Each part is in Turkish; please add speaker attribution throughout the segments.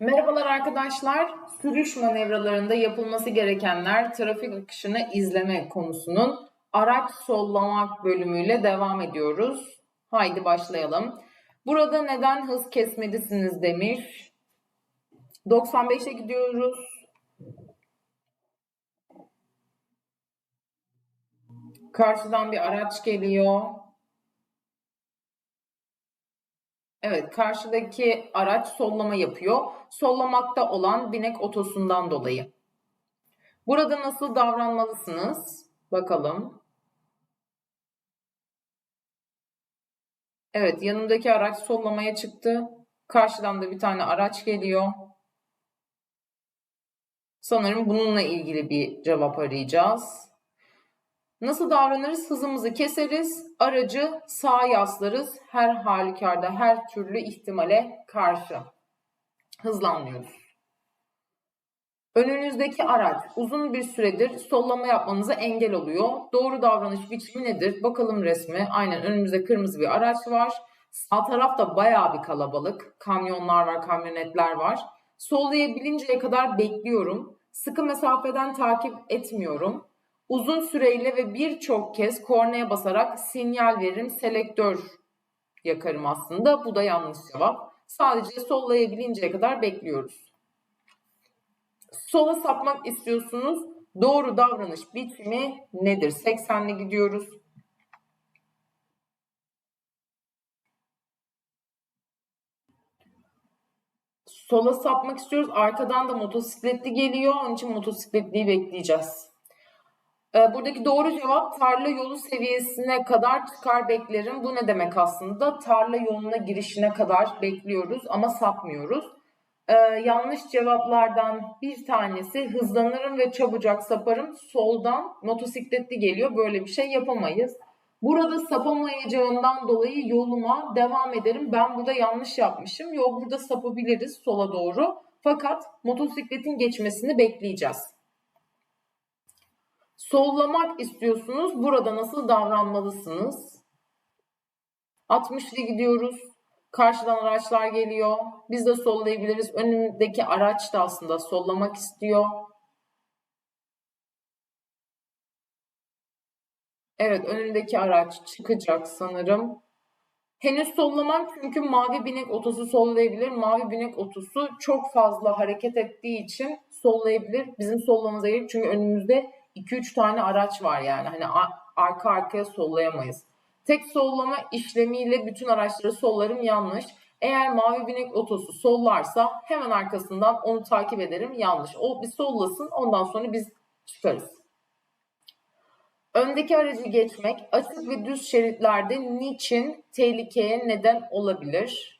Speaker 1: Merhabalar arkadaşlar. Sürüş manevralarında yapılması gerekenler trafik akışını izleme konusunun araç sollamak bölümüyle devam ediyoruz. Haydi başlayalım. Burada neden hız kesmelisiniz demiş. 95'e gidiyoruz. Karşıdan bir araç geliyor. Evet, karşıdaki araç sollama yapıyor. Sollamakta olan binek otosundan dolayı. Burada nasıl davranmalısınız? Bakalım. Evet, yanımdaki araç sollamaya çıktı. Karşıdan da bir tane araç geliyor. Sanırım bununla ilgili bir cevap arayacağız. Nasıl davranırız? Hızımızı keseriz, aracı sağa yaslarız. Her halükarda, her türlü ihtimale karşı hızlanmıyoruz. Önünüzdeki araç uzun bir süredir sollama yapmanıza engel oluyor. Doğru davranış biçimi nedir? Bakalım resmi. Aynen önümüzde kırmızı bir araç var. Sağ tarafta bayağı bir kalabalık. Kamyonlar var, kamyonetler var. Sollayabilinceye kadar bekliyorum. Sıkı mesafeden takip etmiyorum. Uzun süreyle ve birçok kez kornaya basarak sinyal veririm, selektör yakarım aslında. Bu da yanlış cevap. Sadece sollayabilinceye kadar bekliyoruz. Sola sapmak istiyorsunuz. Doğru davranış biçimi nedir? 80'le gidiyoruz. Sola sapmak istiyoruz. Arkadan da motosikletli geliyor. Onun için motosikletliyi bekleyeceğiz. Ee, buradaki doğru cevap tarla yolu seviyesine kadar çıkar beklerim. Bu ne demek aslında? Tarla yoluna girişine kadar bekliyoruz ama sapmıyoruz. Ee, yanlış cevaplardan bir tanesi hızlanırım ve çabucak saparım. Soldan motosikletli geliyor. Böyle bir şey yapamayız. Burada sapamayacağından dolayı yoluma devam ederim. Ben burada yanlış yapmışım. Yol burada sapabiliriz sola doğru. Fakat motosikletin geçmesini bekleyeceğiz. Sollamak istiyorsunuz. Burada nasıl davranmalısınız? 60'lı gidiyoruz. Karşıdan araçlar geliyor. Biz de sollayabiliriz. Önümdeki araç da aslında sollamak istiyor. Evet önümdeki araç çıkacak sanırım. Henüz sollamam çünkü mavi binek otosu sollayabilir. Mavi binek otosu çok fazla hareket ettiği için sollayabilir. Bizim sollamamıza gelir çünkü önümüzde 2-3 tane araç var yani. Hani arka arkaya sollayamayız. Tek sollama işlemiyle bütün araçları sollarım yanlış. Eğer mavi binek otosu sollarsa hemen arkasından onu takip ederim yanlış. O bir sollasın ondan sonra biz çıkarız. Öndeki aracı geçmek açık ve düz şeritlerde niçin tehlikeye neden olabilir?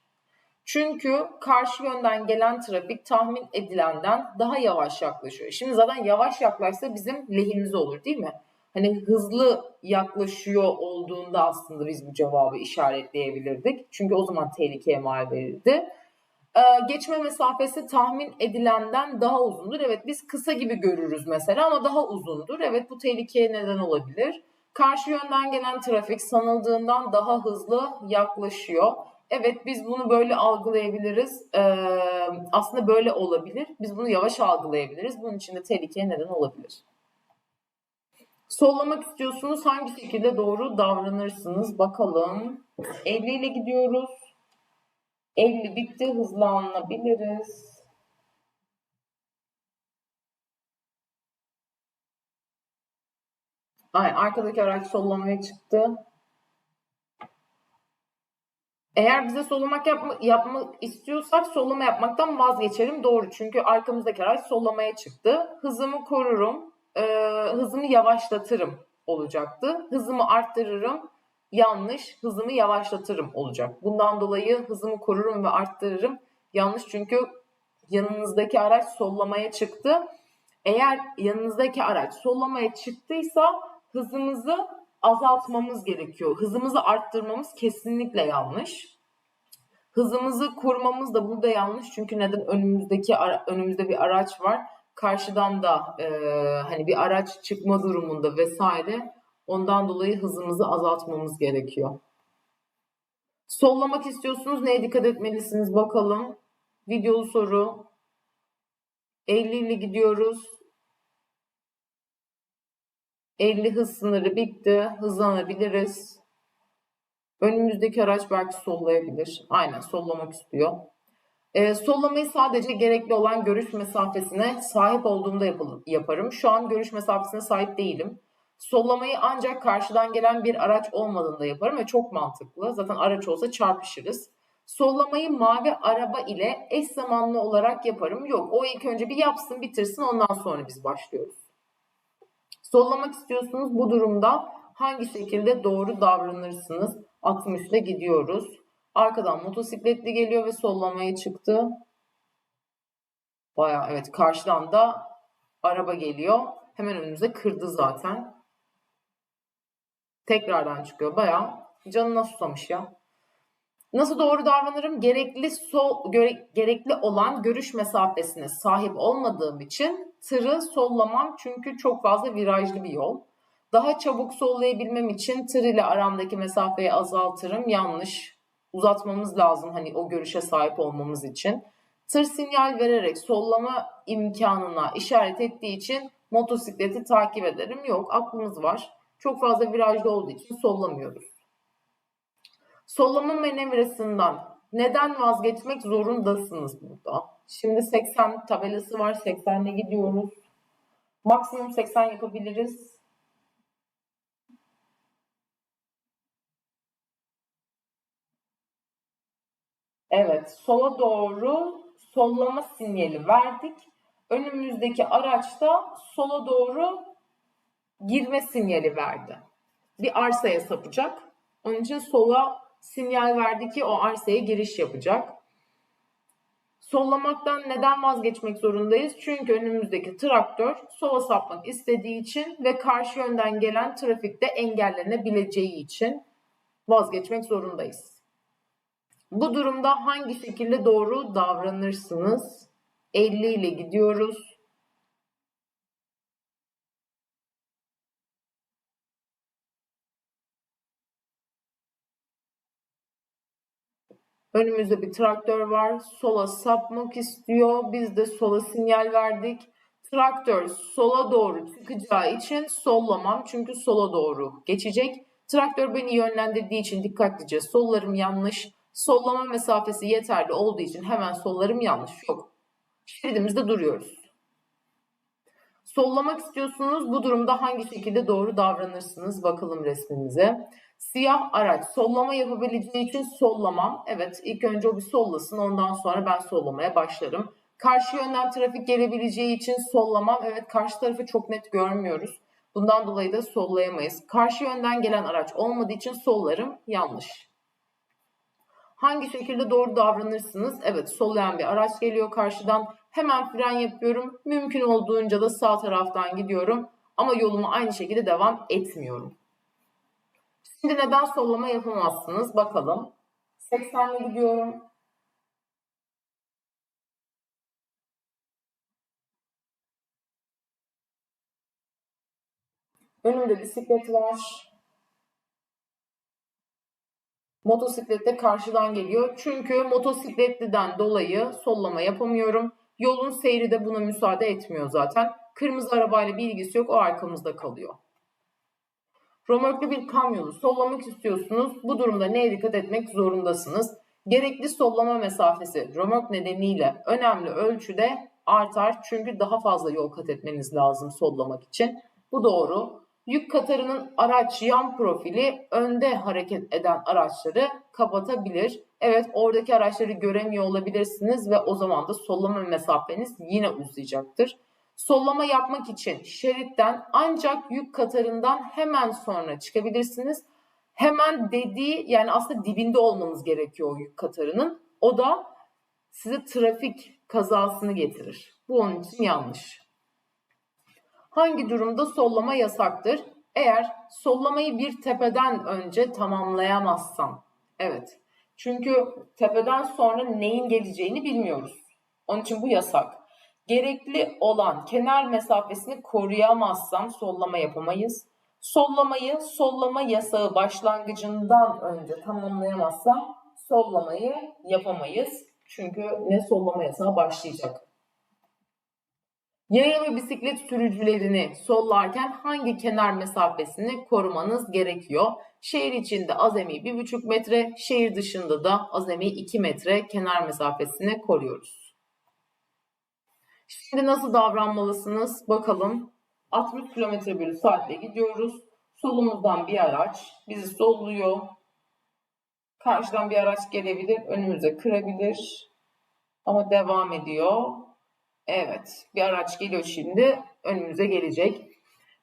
Speaker 1: Çünkü karşı yönden gelen trafik tahmin edilenden daha yavaş yaklaşıyor. Şimdi zaten yavaş yaklaşsa bizim lehimize olur değil mi? Hani hızlı yaklaşıyor olduğunda aslında biz bu cevabı işaretleyebilirdik. Çünkü o zaman tehlikeye mal verirdi. Ee, geçme mesafesi tahmin edilenden daha uzundur. Evet biz kısa gibi görürüz mesela ama daha uzundur. Evet bu tehlikeye neden olabilir. Karşı yönden gelen trafik sanıldığından daha hızlı yaklaşıyor. Evet biz bunu böyle algılayabiliriz. Ee, aslında böyle olabilir. Biz bunu yavaş algılayabiliriz. Bunun için de tehlikeye neden olabilir. Sollamak istiyorsunuz. Hangi şekilde doğru davranırsınız? Bakalım. 50 ile gidiyoruz. 50 bitti. Hızlanabiliriz. Ay, arkadaki araç sollamaya çıktı. Eğer bize sollamak yapma, yapmak istiyorsak sollama yapmaktan vazgeçelim. Doğru çünkü arkamızdaki araç sollamaya çıktı. Hızımı korurum, e, hızımı yavaşlatırım olacaktı. Hızımı arttırırım, yanlış, hızımı yavaşlatırım olacak. Bundan dolayı hızımı korurum ve arttırırım. Yanlış çünkü yanınızdaki araç sollamaya çıktı. Eğer yanınızdaki araç sollamaya çıktıysa hızımızı azaltmamız gerekiyor. Hızımızı arttırmamız kesinlikle yanlış. Hızımızı korumamız da burada yanlış. Çünkü neden önümüzdeki önümüzde bir araç var. Karşıdan da e, hani bir araç çıkma durumunda vesaire. Ondan dolayı hızımızı azaltmamız gerekiyor. Sollamak istiyorsunuz neye dikkat etmelisiniz bakalım. Videolu soru 50 ile gidiyoruz. 50 hız sınırı bitti. Hızlanabiliriz. Önümüzdeki araç belki sollayabilir. Aynen sollamak istiyor. Ee, sollamayı sadece gerekli olan görüş mesafesine sahip olduğumda yaparım. Şu an görüş mesafesine sahip değilim. Sollamayı ancak karşıdan gelen bir araç olmadığında yaparım ve çok mantıklı. Zaten araç olsa çarpışırız. Sollamayı mavi araba ile eş zamanlı olarak yaparım. Yok o ilk önce bir yapsın bitirsin ondan sonra biz başlıyoruz. Sollamak istiyorsunuz bu durumda hangi şekilde doğru davranırsınız? 60 ile gidiyoruz. Arkadan motosikletli geliyor ve sollamaya çıktı. Baya evet karşıdan da araba geliyor. Hemen önümüze kırdı zaten. Tekrardan çıkıyor. Baya canına susamış ya. Nasıl doğru davranırım? Gerekli sol göre, gerekli olan görüş mesafesine sahip olmadığım için tırı sollamam çünkü çok fazla virajlı bir yol. Daha çabuk sollayabilmem için tır ile aramdaki mesafeyi azaltırım. Yanlış. Uzatmamız lazım hani o görüşe sahip olmamız için. Tır sinyal vererek sollama imkanına işaret ettiği için motosikleti takip ederim. Yok aklımız var. Çok fazla virajlı olduğu için sollamıyoruz. Sollama manevrasından neden vazgeçmek zorundasınız burada? Şimdi 80 tabelası var. 80'le gidiyoruz. Maksimum 80 yapabiliriz. Evet, sola doğru sollama sinyali verdik. Önümüzdeki araçta sola doğru girme sinyali verdi. Bir arsaya sapacak. Onun için sola sinyal verdi ki o arsaya giriş yapacak. Sollamaktan neden vazgeçmek zorundayız? Çünkü önümüzdeki traktör sola sapmak istediği için ve karşı yönden gelen trafikte engellenebileceği için vazgeçmek zorundayız. Bu durumda hangi şekilde doğru davranırsınız? 50 ile gidiyoruz. Önümüzde bir traktör var. Sola sapmak istiyor. Biz de sola sinyal verdik. Traktör sola doğru çıkacağı için sollamam. Çünkü sola doğru geçecek. Traktör beni yönlendirdiği için dikkatlice sollarım yanlış. Sollama mesafesi yeterli olduğu için hemen sollarım yanlış. Yok. Şeridimizde duruyoruz. Sollamak istiyorsunuz. Bu durumda hangi şekilde doğru davranırsınız? Bakalım resmimize. Siyah araç sollama yapabileceği için sollamam. Evet ilk önce o bir sollasın ondan sonra ben sollamaya başlarım. Karşı yönden trafik gelebileceği için sollamam. Evet karşı tarafı çok net görmüyoruz. Bundan dolayı da sollayamayız. Karşı yönden gelen araç olmadığı için sollarım. Yanlış. Hangi şekilde doğru davranırsınız? Evet sollayan bir araç geliyor karşıdan. Hemen fren yapıyorum. Mümkün olduğunca da sağ taraftan gidiyorum. Ama yoluma aynı şekilde devam etmiyorum. Şimdi neden sollama yapamazsınız? Bakalım. 80'le gidiyorum. Önümde bisiklet var. Motosiklet de karşıdan geliyor. Çünkü motosikletliden dolayı sollama yapamıyorum. Yolun seyri de buna müsaade etmiyor zaten. Kırmızı arabayla bir ilgisi yok. O arkamızda kalıyor. Römorklu bir kamyonu sollamak istiyorsunuz. Bu durumda neye dikkat etmek zorundasınız? Gerekli sollama mesafesi römork nedeniyle önemli ölçüde artar. Çünkü daha fazla yol kat etmeniz lazım sollamak için. Bu doğru. Yük katarının araç yan profili önde hareket eden araçları kapatabilir. Evet oradaki araçları göremiyor olabilirsiniz ve o zaman da sollama mesafeniz yine uzayacaktır. Sollama yapmak için şeritten ancak yük katarından hemen sonra çıkabilirsiniz. Hemen dediği yani aslında dibinde olmanız gerekiyor o yük katarının. O da size trafik kazasını getirir. Bu onun için yanlış. Hangi durumda sollama yasaktır? Eğer sollamayı bir tepeden önce tamamlayamazsam. Evet. Çünkü tepeden sonra neyin geleceğini bilmiyoruz. Onun için bu yasak. Gerekli olan kenar mesafesini koruyamazsam sollama yapamayız. Sollamayı sollama yasağı başlangıcından önce tamamlayamazsam sollamayı yapamayız. Çünkü ne sollama yasağı başlayacak Yaya ve bisiklet sürücülerini sollarken hangi kenar mesafesini korumanız gerekiyor? Şehir içinde azami 1,5 metre, şehir dışında da azami 2 metre kenar mesafesini koruyoruz. Şimdi nasıl davranmalısınız? Bakalım. 60 km bölü saatle gidiyoruz. Solumuzdan bir araç bizi solluyor. Karşıdan bir araç gelebilir, önümüze kırabilir. Ama devam ediyor. Evet, bir araç geliyor şimdi, önümüze gelecek.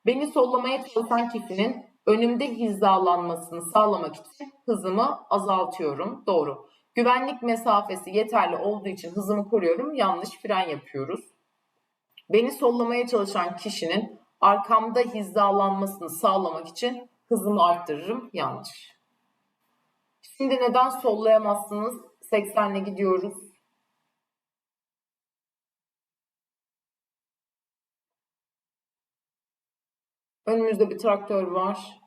Speaker 1: Beni sollamaya çalışan kişinin önümde hizalanmasını sağlamak için hızımı azaltıyorum. Doğru. Güvenlik mesafesi yeterli olduğu için hızımı koruyorum. Yanlış fren yapıyoruz. Beni sollamaya çalışan kişinin arkamda hizalanmasını sağlamak için hızımı arttırırım. Yanlış. Şimdi neden sollayamazsınız? 80'le gidiyoruz. Önümüzde bir traktör var.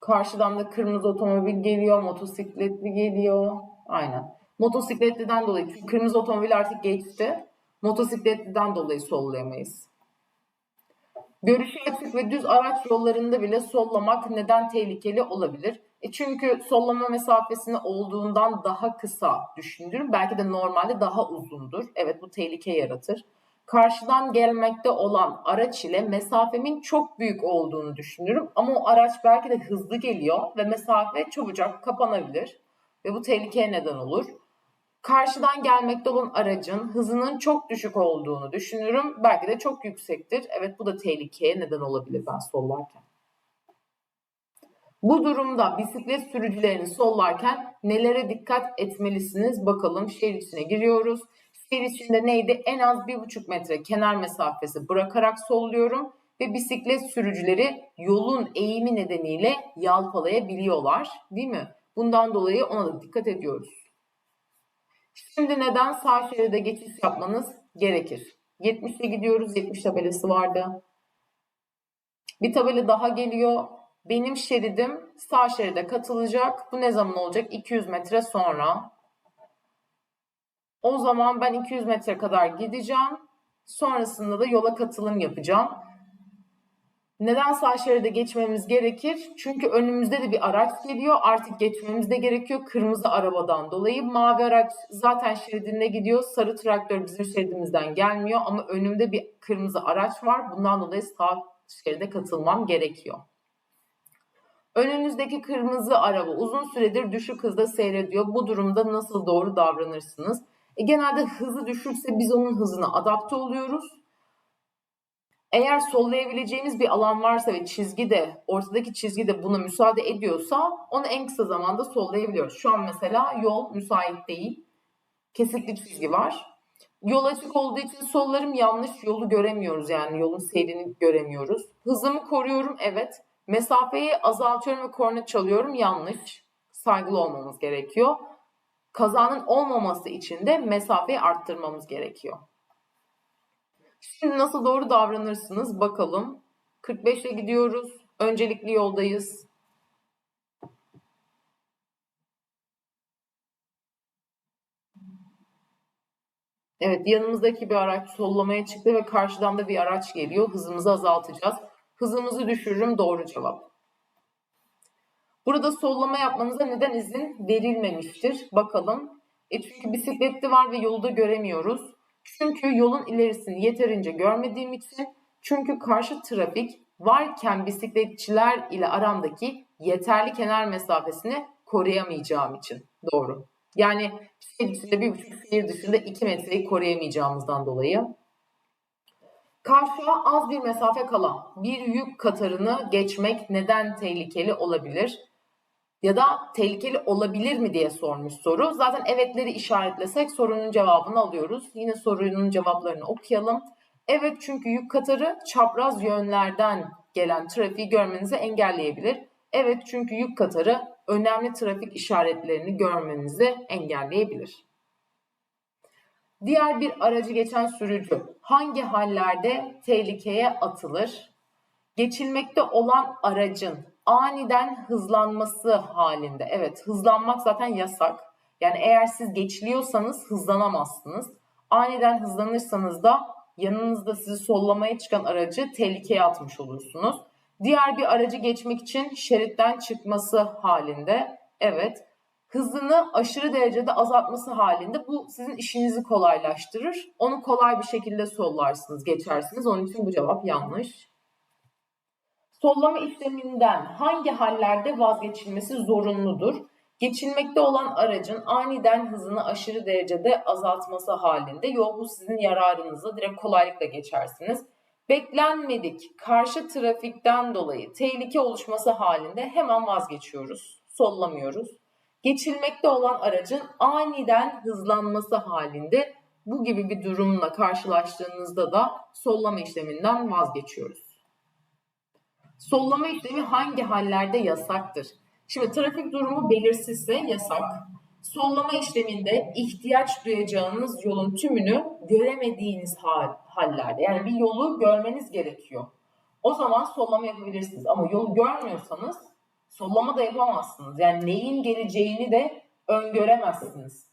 Speaker 1: Karşıdan da kırmızı otomobil geliyor, motosikletli geliyor. Aynen. Motosikletliden dolayı, çünkü kırmızı otomobil artık geçti. Motosikletliden dolayı sollayamayız. Görüşü açık ve düz araç yollarında bile sollamak neden tehlikeli olabilir? E çünkü sollama mesafesini olduğundan daha kısa düşündürüm. Belki de normalde daha uzundur. Evet bu tehlike yaratır. Karşıdan gelmekte olan araç ile mesafemin çok büyük olduğunu düşünürüm. Ama o araç belki de hızlı geliyor ve mesafe çabucak kapanabilir. Ve bu tehlikeye neden olur. Karşıdan gelmekte olan aracın hızının çok düşük olduğunu düşünürüm. Belki de çok yüksektir. Evet bu da tehlikeye neden olabilir ben sollarken. Bu durumda bisiklet sürücülerini sollarken nelere dikkat etmelisiniz? Bakalım şehir içine giriyoruz. Şehir içinde neydi? En az 1,5 metre kenar mesafesi bırakarak solluyorum ve bisiklet sürücüleri yolun eğimi nedeniyle yalpalayabiliyorlar. Değil mi? Bundan dolayı ona da dikkat ediyoruz. Şimdi neden sağ şeride geçiş yapmanız gerekir? 70'e gidiyoruz. 70 tabelası vardı. Bir tabela daha geliyor. Benim şeridim sağ şeride katılacak. Bu ne zaman olacak? 200 metre sonra. O zaman ben 200 metre kadar gideceğim. Sonrasında da yola katılım yapacağım. Neden sağ şeride geçmemiz gerekir? Çünkü önümüzde de bir araç geliyor. Artık geçmemiz de gerekiyor kırmızı arabadan dolayı. Mavi araç zaten şeridinde gidiyor. Sarı traktör bizim şeridimizden gelmiyor ama önümde bir kırmızı araç var. Bundan dolayı sağ şeride katılmam gerekiyor. Önünüzdeki kırmızı araba uzun süredir düşük hızda seyrediyor. Bu durumda nasıl doğru davranırsınız? E, genelde hızı düşürse biz onun hızına adapte oluyoruz. Eğer sollayabileceğimiz bir alan varsa ve çizgi de ortadaki çizgi de buna müsaade ediyorsa onu en kısa zamanda sollayabiliyoruz. Şu an mesela yol müsait değil. Kesikli çizgi var. Yol açık olduğu için sollarım yanlış yolu göremiyoruz yani yolun seyrini göremiyoruz. Hızımı koruyorum evet. Mesafeyi azaltıyorum ve korna çalıyorum yanlış. Saygılı olmamız gerekiyor. Kazanın olmaması için de mesafeyi arttırmamız gerekiyor. Şimdi nasıl doğru davranırsınız bakalım. 45'e gidiyoruz. Öncelikli yoldayız. Evet yanımızdaki bir araç sollamaya çıktı ve karşıdan da bir araç geliyor. Hızımızı azaltacağız. Hızımızı düşürürüm doğru cevap. Burada sollama yapmanıza neden izin verilmemiştir? Bakalım. E çünkü bisikletli var ve yolda göremiyoruz. Çünkü yolun ilerisini yeterince görmediğim için, çünkü karşı trafik varken bisikletçiler ile aramdaki yeterli kenar mesafesini koruyamayacağım için. Doğru. Yani şehir içinde bir buçuk şehir dışında iki metreyi koruyamayacağımızdan dolayı. Karşıya az bir mesafe kala bir yük katarını geçmek neden tehlikeli olabilir? Ya da tehlikeli olabilir mi diye sormuş soru. Zaten evetleri işaretlesek sorunun cevabını alıyoruz. Yine sorunun cevaplarını okuyalım. Evet çünkü yük katarı çapraz yönlerden gelen trafiği görmenizi engelleyebilir. Evet çünkü yük katarı önemli trafik işaretlerini görmenizi engelleyebilir. Diğer bir aracı geçen sürücü hangi hallerde tehlikeye atılır? Geçilmekte olan aracın aniden hızlanması halinde. Evet hızlanmak zaten yasak. Yani eğer siz geçiliyorsanız hızlanamazsınız. Aniden hızlanırsanız da yanınızda sizi sollamaya çıkan aracı tehlikeye atmış olursunuz. Diğer bir aracı geçmek için şeritten çıkması halinde evet hızını aşırı derecede azaltması halinde bu sizin işinizi kolaylaştırır. Onu kolay bir şekilde sollarsınız, geçersiniz. Onun için bu cevap yanlış. Sollama işleminden hangi hallerde vazgeçilmesi zorunludur? Geçilmekte olan aracın aniden hızını aşırı derecede azaltması halinde yol bu sizin yararınıza direkt kolaylıkla geçersiniz. Beklenmedik karşı trafikten dolayı tehlike oluşması halinde hemen vazgeçiyoruz, sollamıyoruz. Geçilmekte olan aracın aniden hızlanması halinde bu gibi bir durumla karşılaştığınızda da sollama işleminden vazgeçiyoruz. Sollama işlemi hangi hallerde yasaktır? Şimdi trafik durumu belirsizse yasak. Sollama işleminde ihtiyaç duyacağınız yolun tümünü göremediğiniz hal, hallerde. Yani bir yolu görmeniz gerekiyor. O zaman sollama yapabilirsiniz. Ama yolu görmüyorsanız sollama da yapamazsınız. Yani neyin geleceğini de öngöremezsiniz.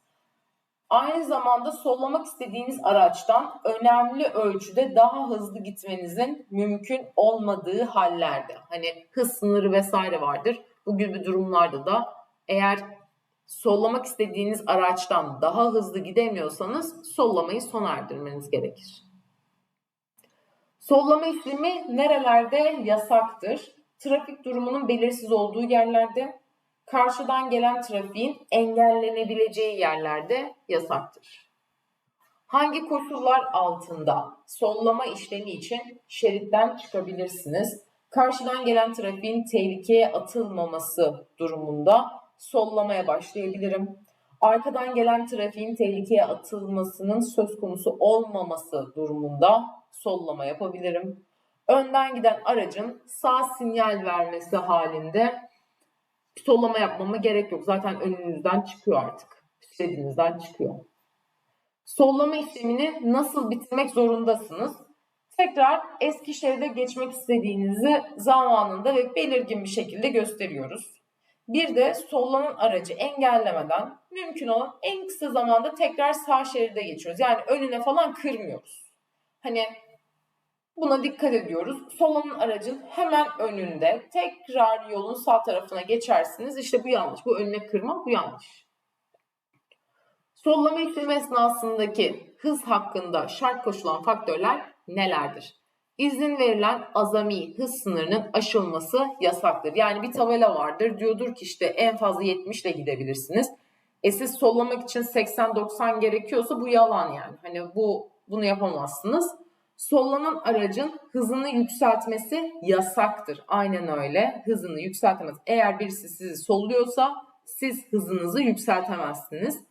Speaker 1: Aynı zamanda sollamak istediğiniz araçtan önemli ölçüde daha hızlı gitmenizin mümkün olmadığı hallerde. Hani hız sınırı vesaire vardır. Bu gibi durumlarda da eğer sollamak istediğiniz araçtan daha hızlı gidemiyorsanız sollamayı sona erdirmeniz gerekir. Sollama işlemi nerelerde yasaktır? Trafik durumunun belirsiz olduğu yerlerde, karşıdan gelen trafiğin engellenebileceği yerlerde yasaktır. Hangi koşullar altında sollama işlemi için şeritten çıkabilirsiniz? Karşıdan gelen trafiğin tehlikeye atılmaması durumunda sollamaya başlayabilirim. Arkadan gelen trafiğin tehlikeye atılmasının söz konusu olmaması durumunda sollama yapabilirim. Önden giden aracın sağ sinyal vermesi halinde sollama yapmama gerek yok. Zaten önünüzden çıkıyor artık. İstediğinizden çıkıyor. Sollama işlemini nasıl bitirmek zorundasınız? Tekrar eski şeride geçmek istediğinizi zamanında ve belirgin bir şekilde gösteriyoruz. Bir de sollanan aracı engellemeden mümkün olan en kısa zamanda tekrar sağ şeride geçiyoruz. Yani önüne falan kırmıyoruz. Hani buna dikkat ediyoruz. Sollanan aracın hemen önünde tekrar yolun sağ tarafına geçersiniz. İşte bu yanlış. Bu önüne kırma, bu yanlış. Sollama işlemi esnasındaki hız hakkında şart koşulan faktörler nelerdir? İzin verilen azami hız sınırının aşılması yasaktır. Yani bir tabela vardır diyordur ki işte en fazla 70 ile gidebilirsiniz. E siz sollamak için 80-90 gerekiyorsa bu yalan yani. Hani bu bunu yapamazsınız. Sollanan aracın hızını yükseltmesi yasaktır. Aynen öyle. Hızını yükseltemez. Eğer birisi sizi solluyorsa siz hızınızı yükseltemezsiniz.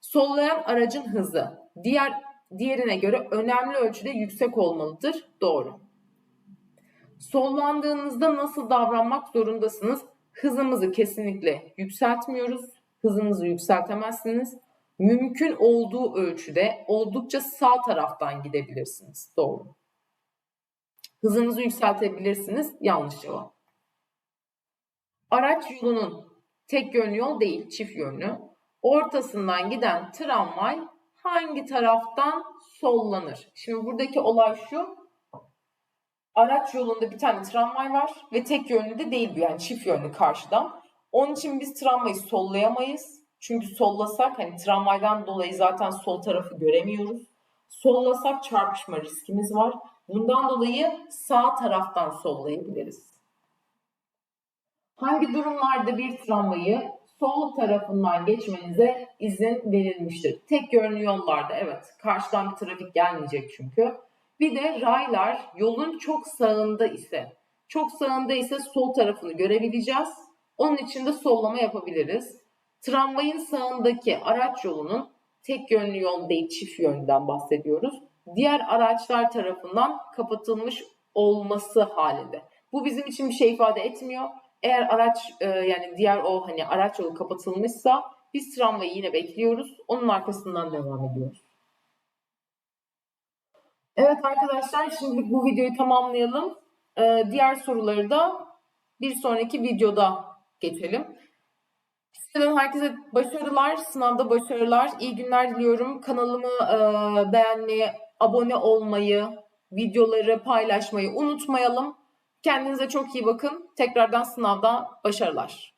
Speaker 1: Sollayan aracın hızı diğer diğerine göre önemli ölçüde yüksek olmalıdır. Doğru. Sollandığınızda nasıl davranmak zorundasınız? Hızımızı kesinlikle yükseltmiyoruz. Hızınızı yükseltemezsiniz. Mümkün olduğu ölçüde oldukça sağ taraftan gidebilirsiniz. Doğru. Hızınızı yükseltebilirsiniz. Yanlış cevap. Araç yolunun tek yönlü yol değil, çift yönlü. Ortasından giden tramvay hangi taraftan sollanır? Şimdi buradaki olay şu. Araç yolunda bir tane tramvay var ve tek yönlü de değil bu yani çift yönlü karşıdan. Onun için biz tramvayı sollayamayız. Çünkü sollasak hani tramvaydan dolayı zaten sol tarafı göremiyoruz. Sollasak çarpışma riskimiz var. Bundan dolayı sağ taraftan sollayabiliriz. Hangi durumlarda bir tramvayı sol tarafından geçmenize izin verilmiştir. Tek yönlü yollarda evet karşıdan bir trafik gelmeyecek çünkü. Bir de raylar yolun çok sağında ise çok sağında ise sol tarafını görebileceğiz. Onun için de sollama yapabiliriz. Tramvayın sağındaki araç yolunun tek yönlü yol değil çift yönden bahsediyoruz. Diğer araçlar tarafından kapatılmış olması halinde. Bu bizim için bir şey ifade etmiyor. Eğer araç e, yani diğer o hani araç yolu kapatılmışsa biz tramvayı yine bekliyoruz. Onun arkasından devam ediyoruz. Evet arkadaşlar şimdi bu videoyu tamamlayalım. Ee, diğer soruları da bir sonraki videoda geçelim. Şimdiden herkese başarılar, sınavda başarılar. İyi günler diliyorum. Kanalımı e, beğenmeyi, abone olmayı, videoları paylaşmayı unutmayalım. Kendinize çok iyi bakın. Tekrardan sınavda başarılar.